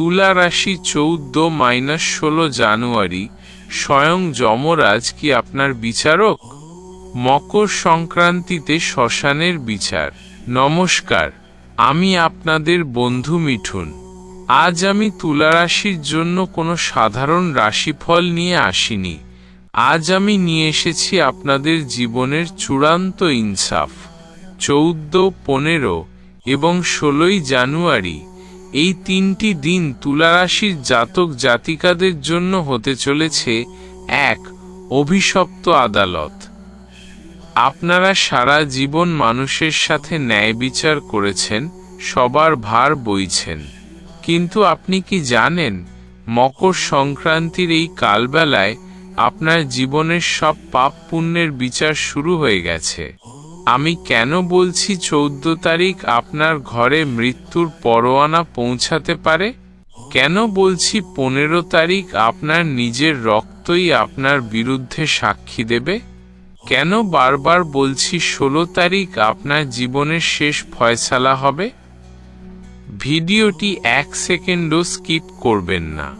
তুলা রাশি চৌদ্দ মাইনাস ষোলো জানুয়ারি, স্বয়ং যমরাজ কি আপনার বিচারক? মকর সংক্রান্তিতে শ্মশানের বিচার। নমস্কার, আমি আপনাদের বন্ধু মিঠুন। আজ আমি তুলা রাশির জন্য কোনো সাধারণ রাশিফল নিয়ে আসিনি। আজ আমি নিয়ে এসেছি আপনাদের জীবনের চূড়ান্ত ইনসাফ। চৌদ্দ, পনেরো এবং ষোলোই জানুয়ারি এই তিনটি দিন তুলারাশির জাতক জাতিকাদের জন্য হতে চলেছে এক, অভিশপ্ত আদালত। আপনারা সারা জীবন মানুষের সাথে ন্যায় বিচার করেছেন, সবার ভার বইছেন। কিন্তু আপনি কি জানেন, মকর সংক্রান্তির এই কালবেলায় আপনার জীবনের সব পাপ পুণ্যের বিচার শুরু হয়ে গেছে? আমি কেন বলছি চৌদ্দ তারিখ আপনার ঘরে মৃত্যুর পরোয়ানা পৌঁছাতে পারে? কেন বলছি পনেরো তারিখ আপনার নিজের রক্তই আপনার বিরুদ্ধে সাক্ষী দেবে? কেন বারবার বলছি ষোলো তারিখ আপনার জীবনের শেষ ফয়সালা হবে? ভিডিওটি এক সেকেন্ডও স্কিপ করবেন না।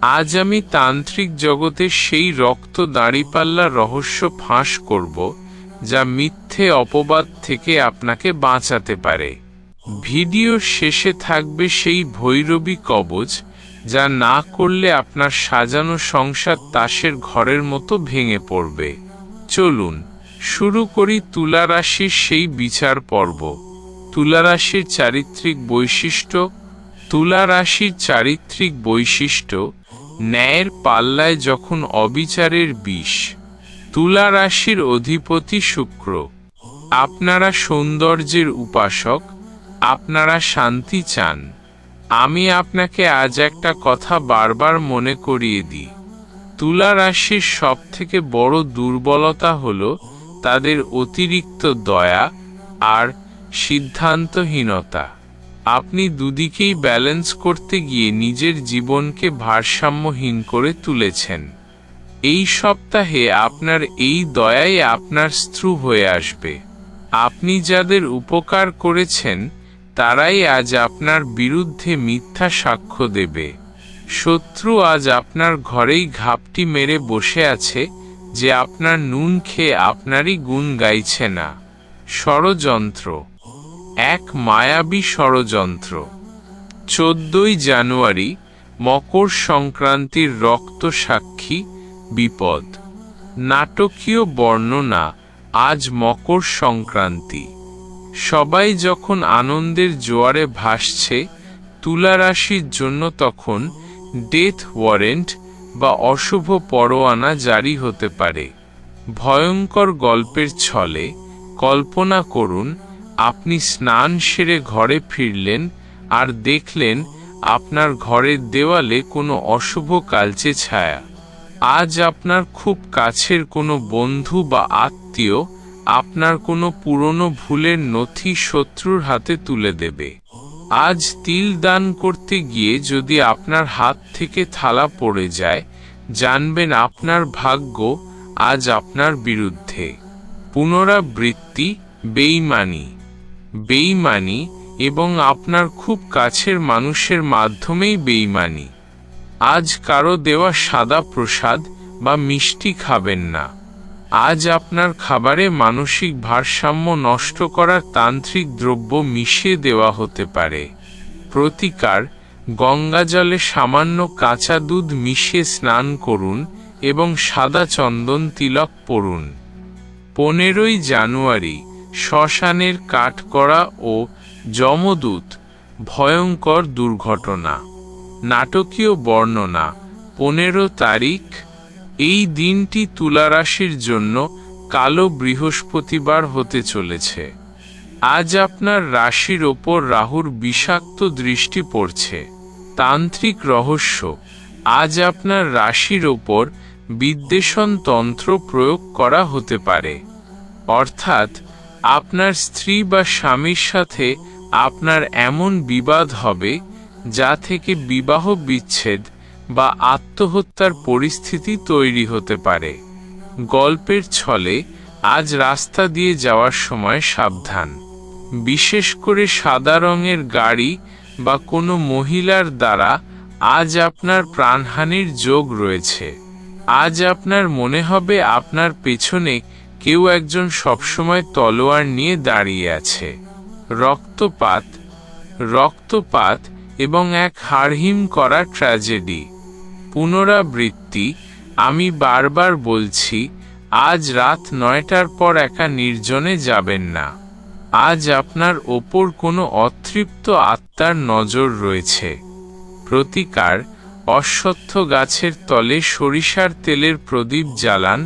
আজ আমি তান্ত্রিক জগতে সেই রক্ত দাঁড়িপাল্লার রহস্য ফাঁস করব যা মিথ্যে অপবাদ থেকে আপনাকে বাঁচাতে পারে। ভিডিও শেষে থাকবে সেই ভৈরবী কবচ যা না করলে আপনার সাজানো সংসার তাসের ঘরের মতো ভেঙে পড়বে। চলুন, শুরু করি তুলা রাশির সেই বিচার পর্ব। তুলা রাশির চারিত্রিক বৈশিষ্ট্য তুলা রাশির চারিত্রিক বৈশিষ্ট্য, ন্যায়ের পাল্লায় যখন অবিচারের বিষ। তুলা রাশির অধিপতি শুক্র। আপনারা সৌন্দর্যের উপাসক, আপনারা শান্তি চান। আমি আপনাকে আজ একটা কথা বারবার মনে করিয়ে দিই। তুলা রাশির সব থেকে বড় দুর্বলতা হল তাদের অতিরিক্ত দয়া আর সিদ্ধান্তহীনতা। আপনি দুদিকেই ব্যালেন্স করতে গিয়ে নিজের জীবনকে ভারসাম্যহীন করে তুলেছেন। এই সপ্তাহে আপনার এই দয়াই আপনার স্ত্রু হয়ে আসবে। আপনি যাদের উপকার করেছেন, তারাই আজ আপনার বিরুদ্ধে মিথ্যা সাক্ষ্য দেবে। শত্রু আজ আপনার ঘরেই ঘাপটি মেরে বসে আছে, যে আপনার নুন খেয়ে আপনারই গুণ গাইছে না। ষড়যন্ত্র। এক মায়াবী ষড়যন্ত্র। চোদ্দই জানুয়ারি, মকর সংক্রান্তির রক্ত সাক্ষী বিপদ। নাটকীয় বর্ণনা, আজ মকর সংক্রান্তি। সবাই যখন আনন্দের জোয়ারে ভাসছে, তুলা রাশির জন্য তখন ডেথ ওয়ারেন্ট বা অশুভ পরোয়ানা জারি হতে পারে। ভয়ঙ্কর গল্পের ছলে কল্পনা করুন, আপনি স্নান সেরে ঘরে ফিরলেন আর দেখলেন আপনার ঘরের দেওয়ালে কোনো অশুভ কালচে ছায়া। আজ আপনার খুব কাছের কোনো বন্ধু বা আত্মীয় আপনার কোনো পুরনো ভুলের নথি শত্রুর হাতে তুলে দেবে। আজ তিল দান করতে গিয়ে যদি আপনার হাত থেকে থালা পড়ে যায়, জানবেন আপনার ভাগ্য আজ আপনার বিরুদ্ধে। পুনরাবৃত্তি, বেইমানি। বেইমানি এবং আপনার খুব কাছের মানুষের মাধ্যমেই বেইমানি। আজ কারও দেওয়া সাদা প্রসাদ বা মিষ্টি খাবেন না। আজ আপনার খাবারে মানসিক ভারসাম্য নষ্ট করার তান্ত্রিক দ্রব্য মিশিয়ে দেওয়া হতে পারে। প্রতিকার, গঙ্গা জলে সামান্য কাঁচা দুধ মিশিয়ে স্নান করুন এবং সাদা চন্দন তিলক পড়ুন পনেরোই জানুয়ারি, শ্মশানের কাঠকড়া ও যমদূত, ভয়ঙ্কর দুর্ঘটনা। নাটকীয় বর্ণনা, পনেরো তারিখ, এই দিনটি তুলারাশির জন্য কালো বৃহস্পতিবার হতে চলেছে। আজ আপনার রাশির ওপর রাহুর বিষাক্ত দৃষ্টি পড়ছে। তান্ত্রিক রহস্য, আজ আপনার রাশির ওপর বিদ্বেষণ তন্ত্র প্রয়োগ করা হতে পারে। অর্থাৎ, আপনার স্ত্রী বা স্বামীর সাথে আপনার এমন বিবাদ হবে যা থেকে বিবাহ বিচ্ছেদ বা আত্মহত্যার পরিস্থিতি তৈরি হতে পারে। গল্পের ছলে আজ রাস্তা দিয়ে যাওয়ার সময় সাবধান। বিশেষ করে সাদা রঙের গাড়ি বা কোনো মহিলার দ্বারা আজ আপনার প্রাণহানির যোগ রয়েছে। আজ আপনার মনে হবে আপনার পেছনে কেউ একজন সবসময় তলোয়ার নিয়ে দাঁড়িয়ে আছে। রক্তপাত রক্তপাত এবং এক হাড়হিম করা ট্র্যাজেডি। পুনরাবৃত্তি, আমি বারবার বলছি, আজ রাত নয়টার পর একা নির্জনে যাবেন না। আজ আপনার ওপর কোনো অতৃপ্ত আত্মার নজর রয়েছে। প্রতিকার, অশ্বত্থ গাছের তলে সরিষার তেলের প্রদীপ জ্বালান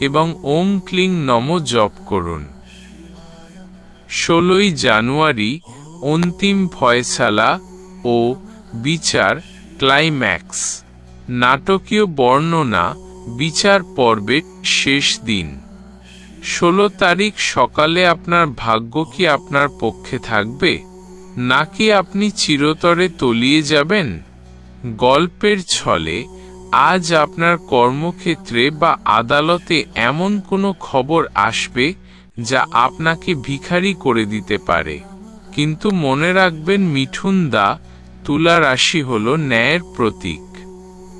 এবং ওম ক্লিং নম জপ করুন। ষোলোই জানুয়ারি, অন্তিম ফয়সালা ও বিচার ক্লাইম্যাক্স। নাটকীয় বর্ণনা, বিচার পর্বের শেষ দিন। ষোলো তারিখ সকালে আপনার ভাগ্য কি আপনার পক্ষে থাকবে? নাকি আপনি চিরতরে তলিয়ে যাবেন? গল্পের ছলে, আজ আপনার কর্মক্ষেত্রে বা আদালতে এমন কোনো খবর আসবে যা আপনাকে ভিখারি করে দিতে পারে। কিন্তু মনে রাখবেন মিঠুন দা তুলা রাশি হল ন্যায়ের প্রতীক।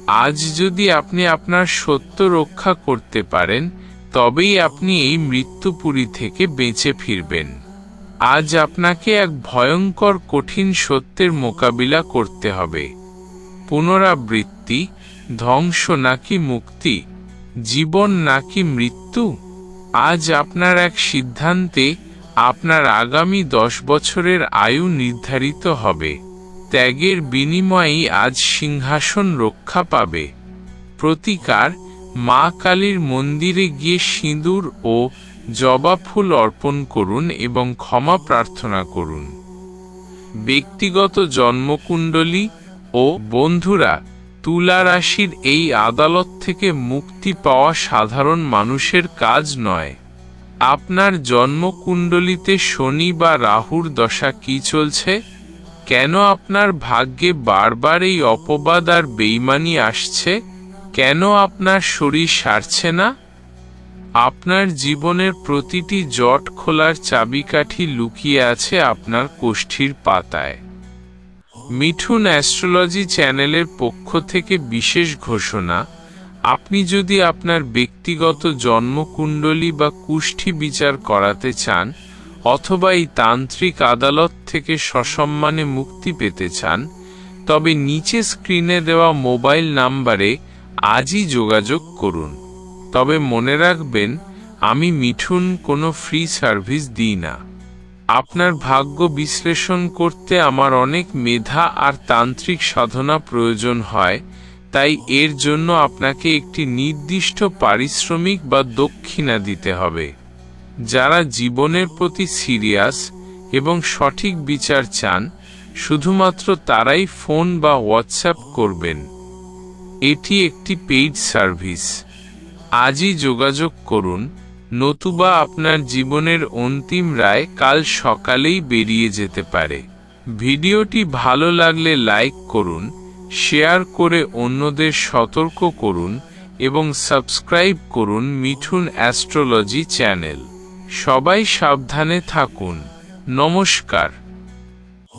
আজ যদি আপনি আপনার সত্য রক্ষা করতে পারেন, তবেই আপনি এই মৃত্যুপুরী থেকে বেঁচে ফিরবেন। আজ আপনাকে এক ভয়ঙ্কর কঠিন সত্যের মোকাবিলা করতে হবে। পুনরাবৃত্তি, ধ্বংস নাকি মুক্তি, জীবন নাকি মৃত্যু? আজ আপনার এক সিদ্ধান্তে আপনার আগামী দশ বছরের আয়ু নির্ধারিত হবে। ত্যাগের বিনিময়েই আজ সিংহাসন রক্ষা পাবে। প্রতিকার, মা কালীর মন্দিরে গিয়ে সিঁদুর ও জবা ফুল অর্পণ করুন এবং ক্ষমা প্রার্থনা করুন। ব্যক্তিগত জন্মকুণ্ডলী ও বন্ধুরা, তুলা রাশির এই আদালত থেকে মুক্তি পাওয়া সাধারণ মানুষের কাজ নয়। আপনার জন্মকুণ্ডলিতে শনি বা রাহুর দশা কি চলছে? কেন আপনার ভাগ্যে বারবার এই অপবাদ আর বেইমানি আসছে? কেন আপনার শরীর সারছে না? আপনার জীবনের প্রতিটি জট খোলার চাবিকাঠি লুকিয়ে আছে আপনার কোষ্ঠীর পাতায়। মিঠুন অ্যাস্ট্রোলজি চ্যানেলের পক্ষ থেকে বিশেষ ঘোষণা, আপনি যদি আপনার ব্যক্তিগত জন্মকুণ্ডলী বা কুষ্ঠি বিচার করাতে চান, অথবা এই তান্ত্রিক আদালত থেকে সসম্মানে মুক্তি পেতে চান, তবে নিচে স্ক্রিনে দেওয়া মোবাইল নাম্বারে আজই যোগাযোগ করুন। তবে মনে রাখবেন, আমি মিঠুন কোনো ফ্রি সার্ভিস দিই না। আপনার ভাগ্য বিশ্লেষণ করতে আমার অনেক মেধা আর তান্ত্রিক সাধনা প্রয়োজন হয়, তাই এর জন্য আপনাকে একটি নির্দিষ্ট পারিশ্রমিক বা দক্ষিণা দিতে হবে। যারা জীবনের প্রতি সিরিয়াস এবং সঠিক বিচার চান, শুধুমাত্র তারাই ফোন বা হোয়াটসঅ্যাপ করবেন। এটি একটি পেইড সার্ভিস। আজই যোগাযোগ করুন। নতুবা আপনার জীবনের অন্তিম রায় কাল সকালেই বেরিয়ে যেতে পারে। ভিডিওটি ভালো লাগলে লাইক করুন, শেয়ার করে অন্যদের সতর্ক করুন এবং সাবস্ক্রাইব করুন মিঠুন অ্যাস্ট্রোলজি চ্যানেল। সবাই সাবধানে থাকুন। নমস্কার।